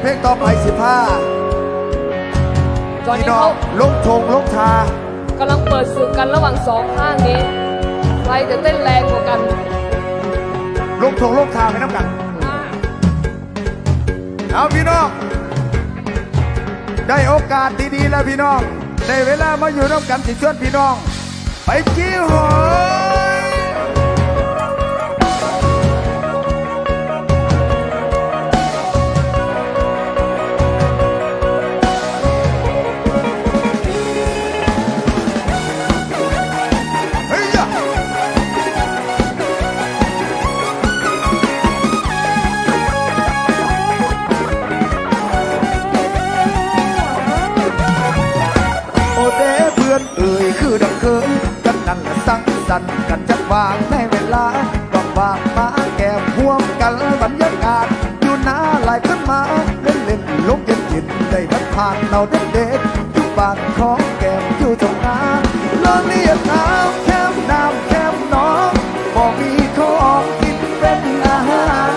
เพลงต่อไปสิผ้าตอนพี่นี้น้องเขาลงทงลงทากำลังเปิดศึกกันระหว่างสองข้างนี้ ใครจะเต้นแรงกว่ากันลงทงลงทาไปน้ำกัน เอาพี่น้อง ได้โอกาสดีๆแล้วพี่น้องได้เวลามาอยู่น้ำกันสิชวนพี่น้อง ไปจี้หอ สังสรรค์กันจักวางในเวลาว่างมาแก้มห่วงกันบรรยากาศอยู่หน้าหลายขึ้นมาเล่นเล่นๆลงเย็นเย็นได้พัดผ่านเราเด็ดเด็ดอยู่บ้านของแก้มอยู่ตรงน้าลองเรียกน้ำแคมน้ำแคมน้องบอกมีของกินเป็นอาหาร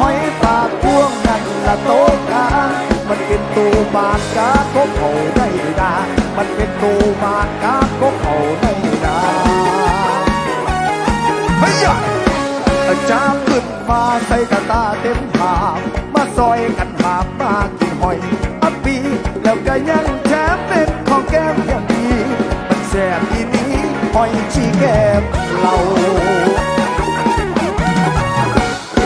หอยปากพวงนั่นละโต๊ะกลางมันเป็นตูบานกาก็เขาได้ดามันเป็นตูบานกาก็เขาได้ จ้าขึ้นมาใส่กระตาเต็มหามมาซอยกันหามมากินหอยอัปปีแล้วก็ยังแถมเป็นของแก้มอย่างดีมันแซ่บอีนี้หอยชีแก้มเรา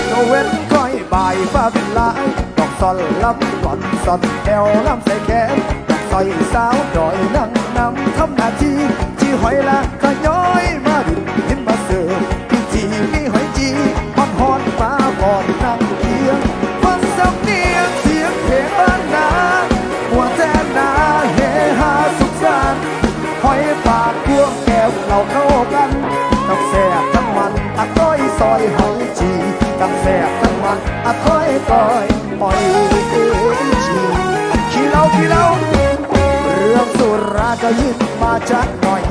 โนเว้นก้อยบ่ายฟ้าเป็นลายดอกซอนลำก่อนซอนแอวลำใส่แขนดอกซอยสาวดอยนั่งนำทำหน้าที่จีหอยละขย้อย ก็ยึดมาจากหน่อย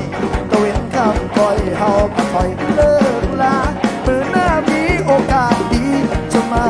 ตะเวนคำคอยเฮาก็คอยเลิกลาเมื่อหน้ามีโอกาสดีจะมา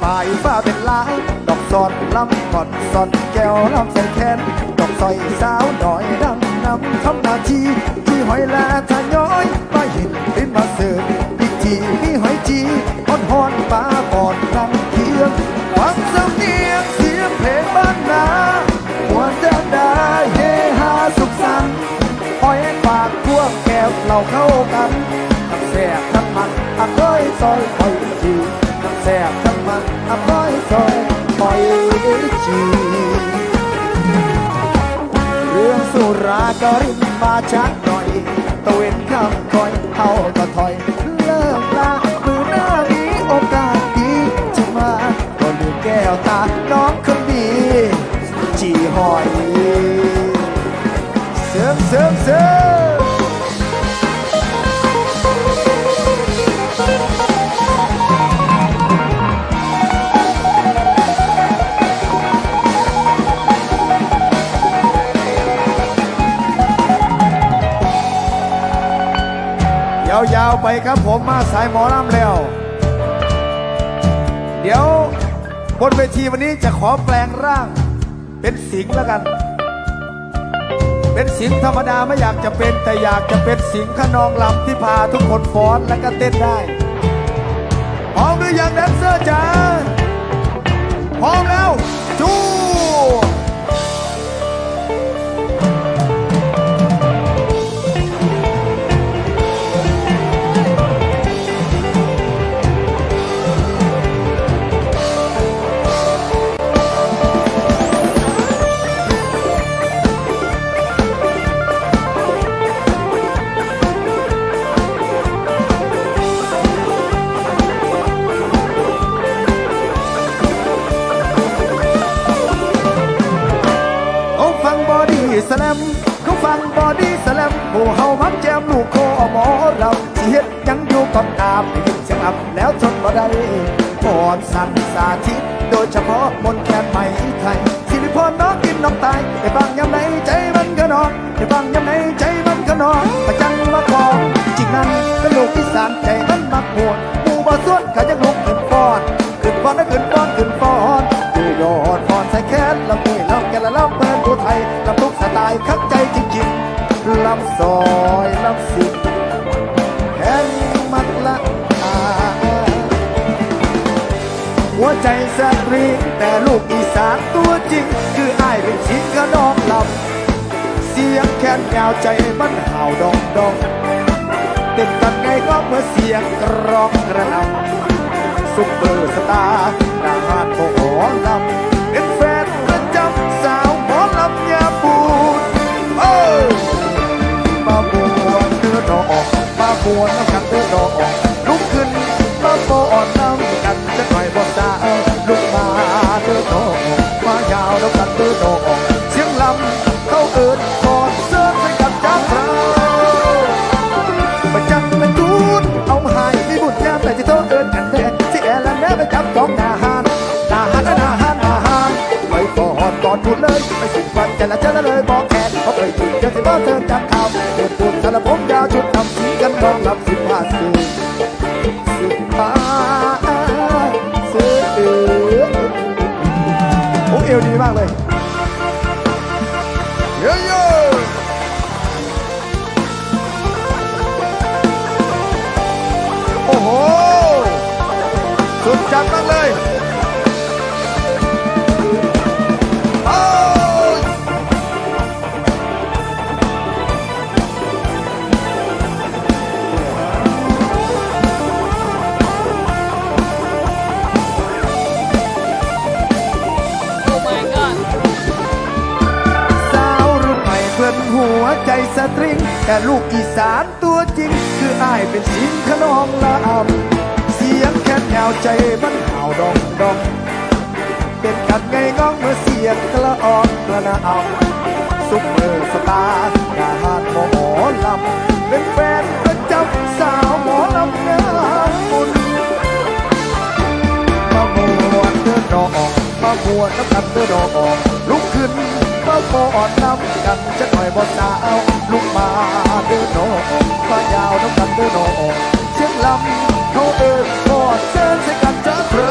คอยป่ายฟ้าเป็นลาย ดอกซอนลำกอนซอนแก้วลำใส่แขนดอกซอยสาวดอยดังนำทำนาทีที่หอยแลทะย้อยมาเห็นลิ้นมาเสิร์ฟอีกทีมีหอยจีฮอนฮอนๆมาก่อนนั่งเคียงฟังสำเนียงเสียงเพลงบ้านนาหัวจะได้เฮฮาสุขสันต์หอยปากพวกแก้วเราเข้ากันทั้งแสบทั้งมันอะก้อยซอยหอยจี ก้อยซอยหอยจีเรื่องสุราก็รินมาชักหน่อยตะเวนคำคอยเขาก็ถอย เลิกลามือหน้ามีโอกาสดีจะมาก็ลืมแก้วตาน้องคนดีจีหอยเสริมเสริมเสริม ยาวๆไปครับผมมาสายหมอลำแล้ว เดี๋ยวบนเวทีวันนี้จะขอแปลงร่าง เป็นสิงห์แล้วกัน เป็นสิงห์ธรรมดาไม่อยากจะเป็นแต่อยากจะเป็นสิงห์ขนองลำที่พาทุกคนฟ้อนและก็เต้นได้พร้อมหรือยังแดนเซอร์จ๋าพร้อมแล้ว บอดี้สแลมหมู่เฮามักแจมลูกโคหมอรำสิเฮ็ดยังอยู่กับตามได้ยินเสียงอับแล้วทนบ่ได้พรสันสาธิต โดยเฉพาะมนแคนไหมไทยสิริพรน้องกินน้องตาย ใจสตรีแต่ลูกอีสานตัวจริง คืออ้ายเป็นชิงกระนองลำเสียงแค้นยาวใจมันเห่าดองดองเต้นกันไงก็เมื่อเสียงกรองกระนำซุปเปอร์สตาร์ทหารโมโหลำเป็นแฟนประจำสาวหมอลำยาปูดเอ้ยมาบวนเดินออกมาบวน เอินกันแดงที่แอร์และแม่ไปจับของนาหานนาหานนาหานนาหานไปกอดกอดพูดเลยไปสิบวันจะละเจอเลยบอกแขนเขาเคยถูกจะสิบ่เธอจากข่าวเดินปุ่นสารผมยาวชุดทำสีกันรองรับสิบห้าสื่อสิบห้าสื่อโอ้เอวดีมากเลยเยอะ จัดมากเลยโอ้ยโอ้ my god สาวรุ่นใหม่เพื่อนหัวใจสตริง แต่ลูกอีสานตัวจริง คืออ้ายเป็นสิงขนองละอำเสียงแค่แนวใจมันเห่าดองดองเป็นกันไงง้องเมื่อเสียงกระออกกระนาเอาซุปเปอร์สตาร์ทหารหมอลำเป็นแฟนประจำสาวหมอลำงานบุญมาบวนเดินดอกมาบวนน้ำกันเดินดอกลุกขึ้น มาบอนน้ำกันจะหน่อยบ่สาวลุกมาเดินดอกมายาวน้ำกันเดินดอกเสียงลำเขาเอินกอดเชิญใส่กันจะเธอ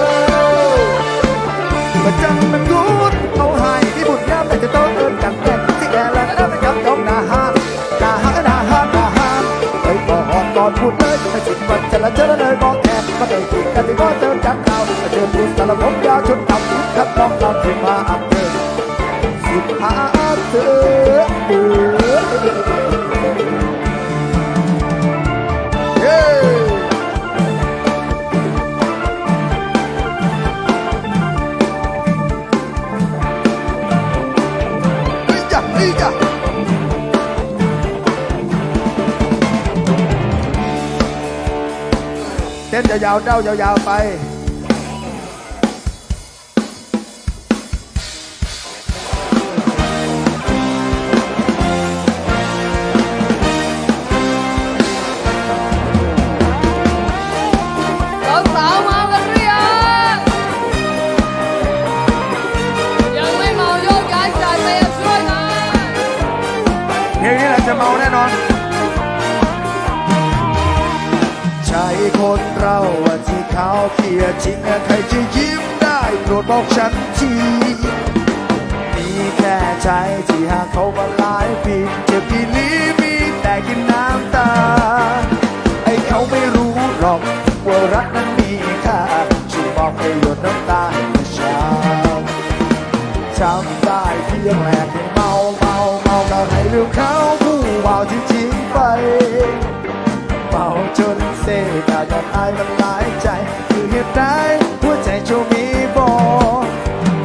ประจังมันกูดเอาให้ที่บุญยามแต่จะต้องเอินกันแต่ที่แก่แล้วนะไปกับน้องนาฮานนาฮานนาฮานนาฮานไปก่อนก่อนพูดเลยให้สิบวันจะละเจอเลยบอกแทนมาได้กินกันที่ก็เจอจากข่าเจอพูดสารผมยาชุดดำครับน้องเราถึงมา สิบห้าเธอเย้ คนเราที่เขาเพียจริงอะใครจะยิ้มได้โปรดบอกฉันทีมีแค่ใจที่หากเขามาหลายปีเจ็บปีนี้มีแต่กินน้ำตา ไอ้เขาไม่รู้หรอกว่ารักนั้นมีค่าช่วยบอกให้หยดน้ำตาให้เช้าจำได้เพียงแหลกให้เมาเมาเมาก็ให้ลืมเขาผู้เมาที่ทิ้งไป จนเซกายันอายมันหลายใจคือเหตุใดหัวใจโจมีบอ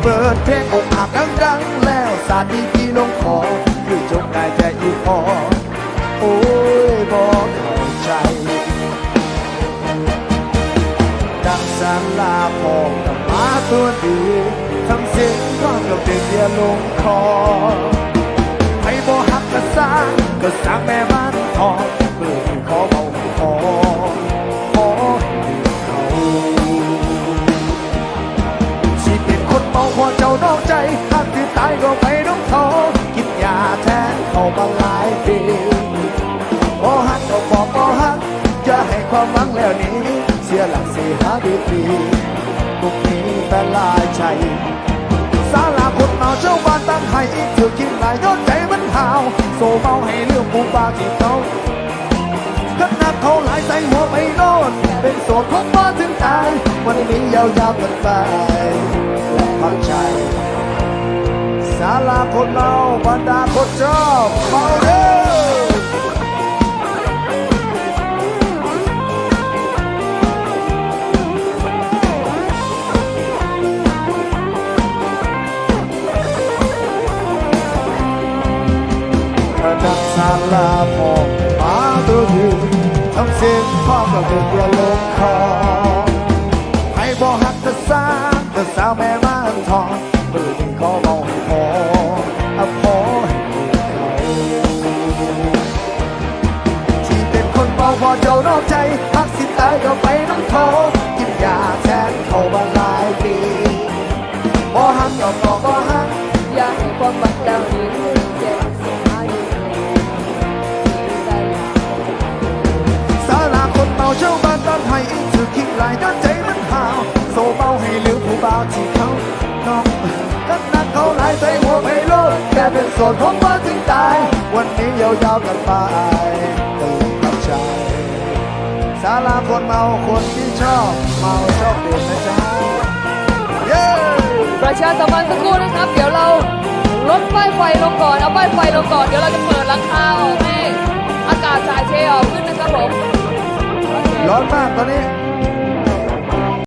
เปิดเพลงอกหักดังๆแล้วสาดดีกีลงคอคือจงได้แต่อีพอโอ้ยบอกเข้าใจดังสารลาพองกับมาตัวดีทำเสียงร้องกับเด็กเดียลงคอให้บ่ฮักกะสร้างก็สร้างแม่บ้านทองเพื่อ คนเมาพอเจ้านอกใจหากที่ตายก็ไปน้องเขากินยาแทนเขามาหลายปีพอหักก็บอกพอหักอย่าให้ความหวังแล้วนี้ เสียหลักเสียหาดีปีพวกนี้แต่ลายใจสาลาคนเมาเจ้าบ้านตั้งให้อีกถือกินหลายยอดใจมันหาวโซเมาให้เรื่องปูปลาที่เขาขนาดเขาหลายใจหัวไม่รอดเป็นโสดของมาถึงตายวันนี้ยาวๆกันไป พักใจศาลาคนเมาบรรดาคนชอบเมาเด้อพระนักศาลาพอมาตัวยืนทำเสียงพ่อก็เป็นเรือลงคอให้บอกหักแต่สาแต่สาวแม่านทองมือนี้ขอเมาให้พออะพอให้เขาที่เป็นคนเมาพอเจ้านอกใจพักสิตายก็ไปน้ำโทกินยาแทนเขามาหลายปีบ่หักก็บอกบ่หักอย่าให้ความบัดดาวนี้เจ็บเสียหายอยู่ที่ใจอยากสาลาคนเมาเจ้าบ้านต้านให้อีกถือคิดหลายด้านใจมันหาวโซเมาให้ลืมผู้บ่าวที่เขา ใจหัวไม่โลดแค่เป็นโสดผมมาถึงตาย วันนี้ยาวๆกันไปกันเลยครับใจสาลาคนเมาคนที่ชอบ เมาชอบดื่มนะจ๊ะเย้ประชาสัมพันธ์สักครู่นะครับ เดี๋ยวเราลดป้ายไฟลงก่อน เอาป้ายไฟลงก่อน เดี๋ยวเราจะเปิดหลังคาออกให้อากาศถ่ายเทออกขึ้นนะครับผมโอเคร้อนมากตอนนี้